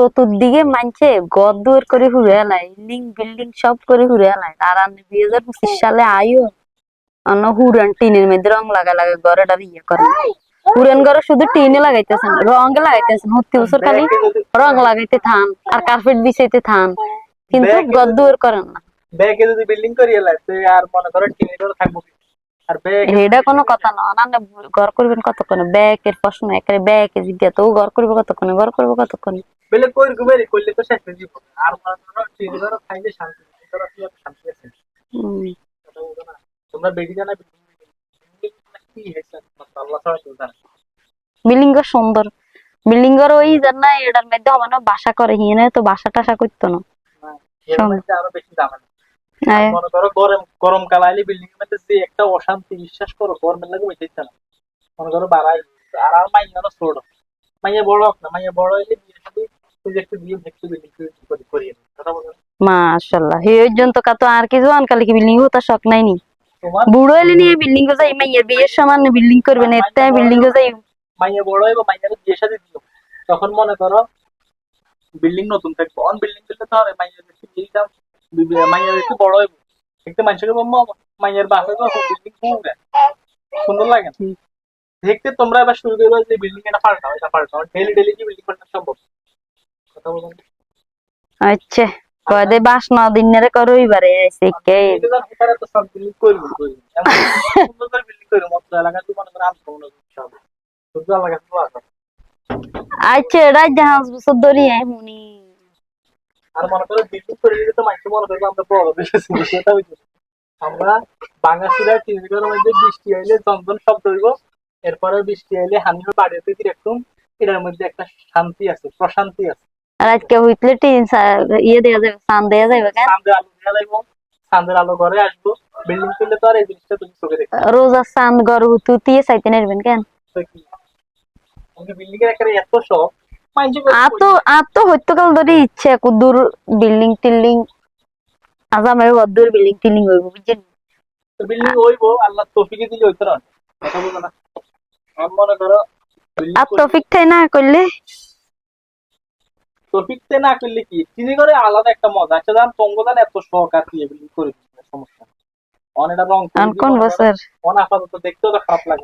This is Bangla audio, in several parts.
চতুর্দিকে মানছে গদ দুয়ার করে ঘুরে এলাই লিং বিল্ডিং সব করে ঘুরে এলাই। আর দুই হাজার পঁচিশ সালে আইও অন্য হুরান টিনের মধ্যে রং লাগা লাগা ঘরেটা ইয়ে করে। হুরান ঘরে শুধু টিনে লাগাইতেছেন রঙে লাগাইতেছেন। প্রতি বছর খালি রং লাগাইতে থান আর কার্পেট বিছাইতে থান। কিন্তু ব্যাগ গদ দুয়ার করেন না। ব্যাগে যদি বিল্ডিং করিয়ে তুই আর মনে করো টিনের থাকব এটা কোনো কথা না। না ঘর করবেন কতক্ষণে? ব্যাগের প্রশ্ন জিজ্ঞাসা তো ঘর করবে কতক্ষণে? ঘর করবে কতক্ষণে? বেলে কই গুবেরি করলে তো শেষ হয়ে যাবে আর মনে টিনের ঘরে খাইলে শান্তি টিনের ঘরে কি শান্তি আছে তোমরা বেডি জানা কি হয়েছে? আল্লাহ বিল্ডিং সুন্দর। বিল্ডিং ঘর ওই জানা এটার মধ্যে হবে না বাসা করে। হিনে তো বাসা টাসা করতো না। এর আরও বেশি দাম মনে করো গরম গরম কাল আইলে বিল্ডিং এর মধ্যে যে একটা অশান্তি বিশ্বাস করো গরমের লাগে হইতেছে না। মনে করো বাড়াই আর আর মাইয়া না ছোট মাইয়া বড় হোক না মাইয়া বড় হইলে বিয়ে শাদী তুই যে একটু বিয়ে একটু বিল্ডিং করে। কথা বলো। মাশাল্লাহ। হে পর্যন্ত কাতো আর কি জোয়ান কালি কি বিল্ডিং হতা শখ নাই নি। বুড়ো এলে নিয়ে বিল্ডিং গো যাই মাইয়ের বিয়ের সমান বিল্ডিং করবে না এতে বিল্ডিং গো যাই। মাইয়া বড় হইব মাইয়ার বিয়ে শাদী দিল তখন মনে করো বিল্ডিং নতুন থাকবে। অন বিল্ডিং করলে তো হবে মাইয়ার একটু বিয়ে দাম মাইয়ার একটু বড় হইব একটু মানুষকে মাইয়ার বাসা তো সুন্দর লাগে দেখতে তোমরা এবার শুরু করবে যে বিল্ডিং এটা পাল্টাও এটা পাল্টাও ডেলি ডেলি কি বিল্ডিং পাল্টানো সম্ভব কথা বলুন আচ্ছা কয়দে বাস ন দিনের করো এবারে এসে তো সব বিল্ডিং করব করব সুন্দর করে বিল্ডিং করব মতো এলাকা তুই মনে করো আমি কোনো সব সুন্দর এলাকা তো আচ্ছা এটা জাহাজ বছর ধরি আই হুনি আর মনে করো বিল্ডিং করে দিলে তো মানুষ মনে করব আমরা বড় বেশি সেটা হইছে আমরা বাঙালিরা চিন্তার মধ্যে বৃষ্টি আইলে জনজন শব্দ হইব এরপরে বৃষ্টি আইলে হানি বাড়িতে কীরকম এটার মধ্যে একটা শান্তি আছে প্রশান্তি আছে। আর আজকে হইতলে টিন ইয়ে দেওয়া যাবে সান দেওয়া যাবে কেন? চাঁদের আলো দেওয়া লাগবো চাঁদের আলো ঘরে আসব বিল্ডিং করলে তো আর এই জিনিসটা তুমি চোখে দেখতে রোজা চাঁদ গর হুতুতিয়ে চাইতে নেবেন কেন? বিল্ডিং এর একেবারে এত শখ মাইন্ড আর তো আর তো হইতো কাল ধরে ইচ্ছে কুদুর বিল্ডিং টিল্ডিং। আজ আমার বদ্দুর বিল্ডিং টিল্ডিং হইব বুঝছেন? বিল্ডিং হইবো আল্লাহ তৌফিকে দিলে হইতো না। কথা বলব না। আমি মনে করো আর করলে- তফিক না করলে? তৌফিকতে না করলে কি? চিনি করে আলাদা একটা মজা। আছে তঙ্গদান এত বিল্ডিং করে সমস্যা কোন বছর?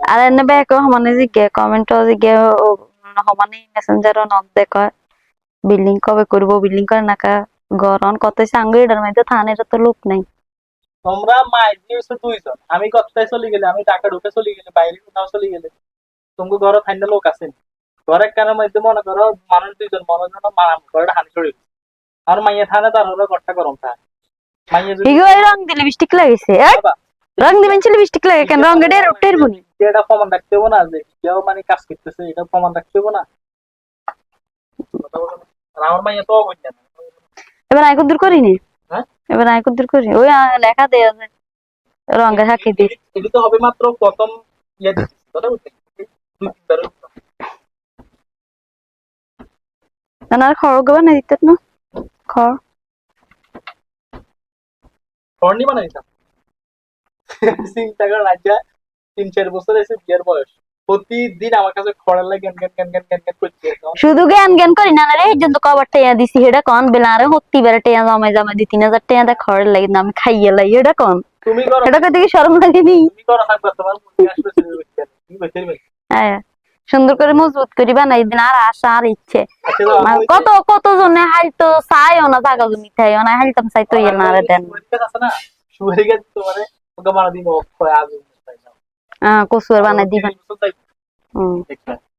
আর এনে জিগে কমেন্ট সমানে মেসেঞ্জার নক দেখ বিল্ডিং কবে করব বিল্ডিং করে নাকা গরম কত সাঙ্গু এটার মধ্যে থানের তো লোক নাই। তোমরা মায়ের দিয়েছ দুইজন। আমি কোথায় চলে গেলে? আমি টাকা ঢুকে চলে গেলে বাইরে কোথাও চলে গেলে। তোমাকে ঘরে থাইনা লোক আছেন ঘরের কানের মধ্যে মনে করো মানুষ দুইজন মনে করো মারাম করে হানি চড়ে আর মাইয়া থানে তার হলো ঘরটা গরম থাকে। রং দিলে লিপস্টিক বাবা, রং দিবেন ছিল লিপস্টিক লাগে কেন? রং এর উঠের বুনি। এটা প্রমাণ রাখতে হবে না যে কেউ মানে কাজ করতেছে এটা প্রমাণ রাখতে হবে না। কথা বলো না। আমার মাইয়া তো অবৈধ না। এবার আয় দূর করি নি হ্যাঁ? এবার আয় দূর করি ওই লেখা দেয়া যায় রঙের হাকি দিস এটি তো হবে মাত্র প্রথম ইয়ে তিনবার না খড় গবা না দিতে না। খড়। ফর্নি বানাই দিতাম চিন্তা করে রাজা। তিন চার বছর এসে বিয়ের বয়স। প্রতিদিন আমার কাছে খড়ের লাগে করছে শুধু জ্ঞান জ্ঞান করি না রে জন্য কবার টেয়া দিছি হেডা কন? বেলারে হত্তি বেড়ে টেয়া জমাই জমাই দি তিন হাজার টেয়া দেখ খড় লাগি না আমি খাইয়ে লাই এটা কন? তুমি করো। এটা দেখি শরম লাগেনি তুমি করো থাকবে তোমার মুখে আসবে তুমি হ্যাঁ সুন্দর করে মজবুত করি বানাই দিন আর আশা আর ইচ্ছে। আচ্ছা মানে কত কত জনে হাইতো চাইও না জাগা জমি থাইও না হাইতাম চাই তো ইয়ে না রে দেন। সুপারি গাছ না তোমারে ওকে বানা কচুয়ার বানাই দিবেন।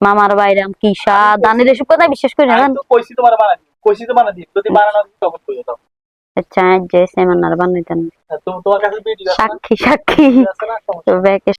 মামার বাইরে আম কি স্বাদ? দানের এসব কথা বিশ্বাস করি না আমি তো কইছি তোমার বানা দিই। কইছি তো বানা দিই। যদি বানানো তখন কইও দাও। আচ্ছা যে সেমানার বানাইতেন। আর তুমি তোমার কাছে ভিডিও আছে না? সাক্ষী সাক্ষী।